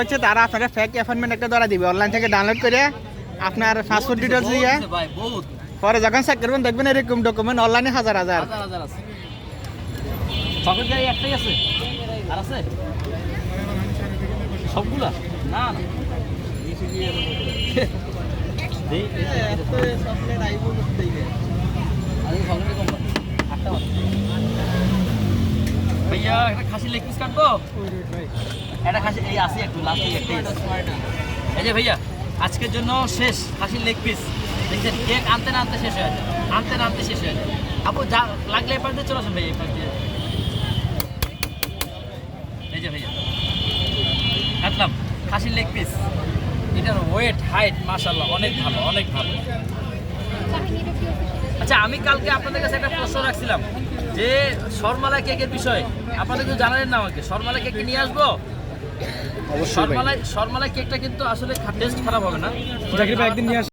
হচ্ছে তারা আপনারা ফেক অ্যাপয়েন্টমেন্ট একটা ধরা দিবে। অনলাইন থেকে ডাউনলোড করে আপনার পাসপোর্ট ডিটেলস দিয়ে পরে যখন চেক করবেন দেখবেন এরকম ডকুমেন্ট অনলাইনে হাজার হাজার। সবগুলা? না। ভাইয়া একটা খাসি লেগ পিস কাটবো? একটা খাসি এই আছে একটু লাস্ট একটাই আছে। এই যে ভাইয়া, আজকের জন্য শেষ খাসির লেগ পিস দেখছেন কেক আনতে না আনতে শেষ হয়ে যায়। আনতে না আনতে শেষ হয়ে যায়। আপু, যা লাগলে এবার দিয়ে চলে আসুন ভাই এবার দিয়ে। এই যে ভাইয়া, কাটলাম, খাসির লেগ পিস এটার ওয়েট হাইট মাশাল্লাহ অনেক ভালো অনেক ভালো। আচ্ছা আমি কালকে আপনাদের কাছে একটা প্রশ্ন রাখছিলাম, যে শর্মালা কেকের বিষয়ে। আপনাদের কেউ জানালেন না আমাকে, শর্মালা কেক নিয়ে আসব? অবশ্যই শর্মালাই শর্মালাই কেকটা কিন্তু আসলে টেস্ট খারাপ হবে না। জাকির ভাই একদিন নিয়ে